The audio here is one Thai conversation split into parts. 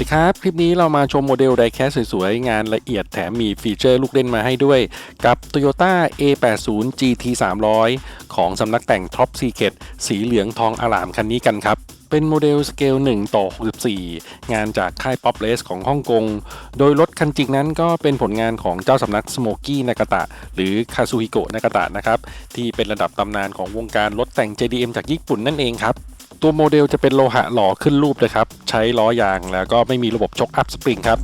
ดีครับ คลิปนี้เรามาชมโมเดลไดแคสสวยๆ งานละเอียดแถมมีฟีเจอร์ลูกเล่นมาให้ด้วย กับ Toyota A80 GT 300ของสำนักแต่ง Top Secret สีเหลืองทองอลามคันนี้กันครับ เป็นโมเดลสเกล 1 ต่อ 64 งานจากค่าย Pop r a c e ของฮ่องกง โดยรถคันจริงนั้นก็เป็นผลงานของเจ้าสำนัก Smoky Nakata หรือ Kazuhiko Nakata นะครับ ที่เป็นระดับตำนานของวงการรถแต่ง JDM จากญี่ปุ่นนั่นเองครับ ตัวโมเดลจะเป็นโลหะหล่อขึ้นรูปเลยครับ ใช้ล้อยางแล้วก็ไม่มีระบบช็อคอัพสปริงครับ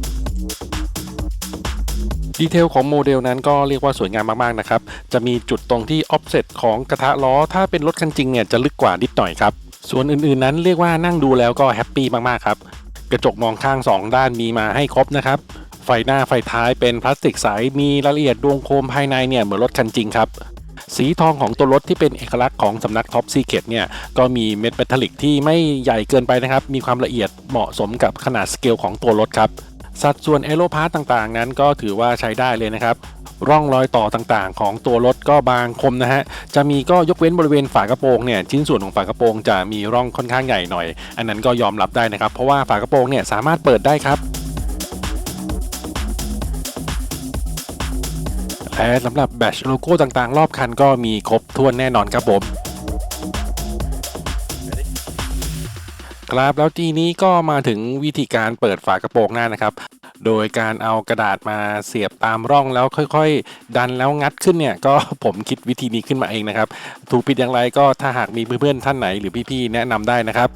ดีเทลของโมเดลนั้นก็เรียกว่าสวยงามมากๆนะครับ จะมีจุดตรงที่ออฟเซตของกระทะล้อ ถ้าเป็นรถคันจริงเนี่ยจะลึกกว่านิดหน่อยครับ ส่วนอื่นๆนั้นเรียกว่านั่งดูแล้วก็แฮปปี้มากๆครับ กระจกมองข้าง 2 ด้านมีมาให้ครบนะครับ ไฟหน้าไฟท้ายเป็นพลาสติกใส มีรายละเอียดดวงโคมภายในเนี่ยเหมือนรถคันจริงครับ สีทองของตัวรถที่เป็นเอกลักษณ์ของสำนักท็อปซีเคทเนี่ยก็มีเม็ดเมทัลลิกที่ไม่ใหญ่เกินไปนะครับ มีความละเอียดเหมาะสมกับขนาดสเกลของตัวรถครับ สัดส่วนแอโรพาร์ตต่างๆ นั้นก็ถือว่าใช้ได้เลยนะครับร่องรอยต่อต่างๆ ของตัวรถก็บางคมนะฮะ จะมีก็ยกเว้นบริเวณฝากระโปรงเนี่ยชิ้นส่วนของฝากระโปรงจะมีร่องค่อนข้างใหญ่หน่อย อันนั้นก็ยอมรับได้นะครับ เพราะว่าฝากระโปรงเนี่ยสามารถเปิดได้ครับ และสำหรับแบชโลโก้ต่างๆ รอบคันก็มีครบถ้วนแน่นอนครับผมครับแล้วทีนี้ก็มาถึงวิธีการเปิดฝากระโปรงหน้านะครับ โดยการเอากระดาษมาเสียบตามร่องแล้วค่อยๆ ดันแล้วงัดขึ้นเนี่ย ก็ผมคิดวิธีนี้ขึ้นมาเองนะครับ ถูกผิดอย่างไรก็ถ้าหากมีเพื่อนๆท่านไหนหรือพี่ๆแนะนำได้นะครับ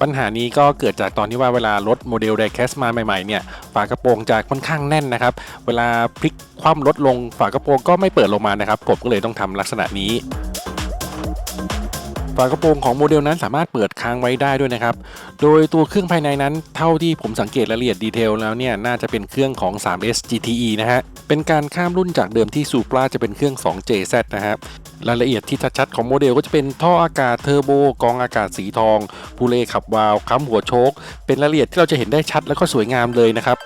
ปัญหานี้ก็เกิดจากตอนที่ว่าเวลารถโมเดลไดแคสมาใหม่ๆเนี่ยฝากระโปรงจะค่อนข้างแน่นนะครับ เวลาพลิกคว่ำรถลงฝากระโปรงก็ไม่เปิดลงมานะครับผมก็เลยต้องทำลักษณะนี้ ฝากระโปรงของโมเดลนั้นสามารถเปิดค้างไว้ได้ด้วยนะครับ โดยตัวเครื่องภายในนั้นเท่าที่ผมสังเกตรายละเอียดดีเทลแล้วเนี่ยน่าจะเป็นเครื่องของ 3S GTE นะฮะ เป็นการข้ามรุ่นจากเดิมที่ Supra จะเป็นเครื่อง 2JZ นะครับรายละเอียดที่ชัดๆของโมเดลก็จะเป็นท่ออากาศเทอร์โบกองอากาศสีทองพูเลขับวาล์วค้ำหัวโชคเป็นรายละเอียดที่เราจะเห็นได้ชัดแล้วก็สวยงามเลยนะครับ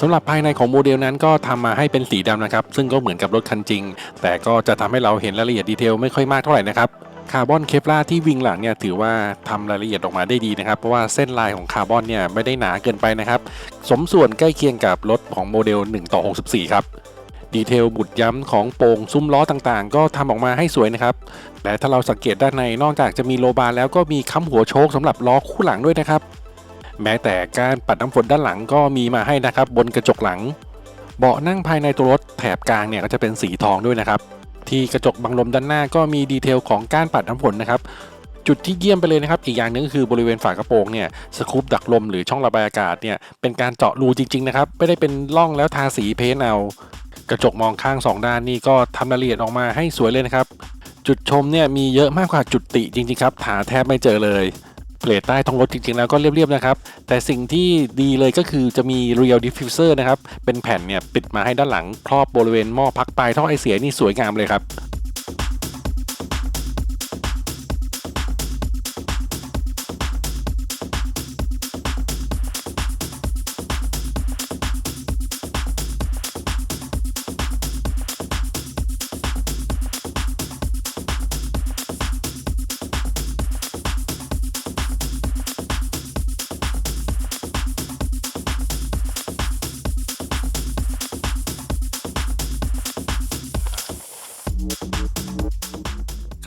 สำหรับภายในของโมเดลนั้นก็ทำมาให้เป็นสีดำนะครับ ซึ่งก็เหมือนกับรถคันจริง แต่ก็จะทำให้เราเห็นรายละเอียดดีเทลไม่ค่อยมากเท่าไหร่นะครับคาร์บอนเคปลาที่วิงหลังเนี่ยถือว่าทำรายละเอียดออกมาได้ดีนะครับ เพราะว่าเส้นลายของคาร์บอนเนี่ยไม่ได้หนาเกินไปนะครับ สมส่วนใกล้เคียงกับรถของโมเดล1ต่อ64 ครับดีเทลบุดย้ำของโป่งซุ้มล้อต่างๆ ก็ทำออกมาให้สวยนะครับ และถ้าเราสังเกตด้านในนอกจากจะมีโลบาร์แล้วก็มีค้ำหัวโชคสำหรับล้อคู่หลังด้วยนะครับ แม้แต่การปัดน้ำฝนด้านหลังก็มีมาให้นะครับบนกระจกหลัง เบาะนั่งภายในตัวรถแถบกลางเนี่ยก็จะเป็นสีทองด้วยนะครับ ที่กระจกบังลมด้านหน้าก็มีดีเทลของกานปัดน้ำฝนนะครับจุดที่เยี่ยมไปเลยนะครับ อีกอย่างหนึงคือบริเวณฝากระโปรงเนี่ยสกูปดักลมหรือช่องระบายอากาศเนี่ยเป็นการเจาะรูจริงๆนะครับ ไม่ได้เป็นร่องแล้วทาสีเพ้นเอากระจกมองข้างสองด้านนี่ก็ทำรายละเอียดออกมาให้สวยเลยนะครับ จุดชมเนี่ยมีเยอะมากกว่าจุดติจริงๆครับหาแทบไม่เจอเลย เปลทใต้ท้องรถจริงๆแล้วก็เรียบๆนะครับ แต่สิ่งที่ดีเลยก็คือจะมี Real Diffuser นะครับ เป็นแผ่นเนี่ยปิดมาให้ด้านหลังครอบบริเวณหม้อพักปลายท่อไอเสียนี่สวยงามเลยครับ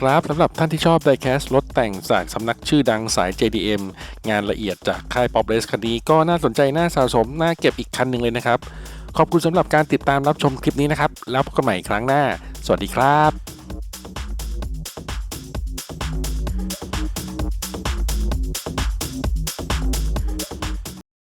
ครับสำหรับท่านที่ชอบไดแคสรถแต่งจากสำนักชื่อดังสาย JDM งานละเอียดจากค่าย Pop Race คันนี้ก็น่าสนใจน่าสะสม น่าเก็บอีกคันหนึ่งเลยนะครับ ขอบคุณสำหรับการติดตามรับชมคลิปนี้นะครับ แล้วพบกันใหม่ครั้งหน้า สวัสดีครับ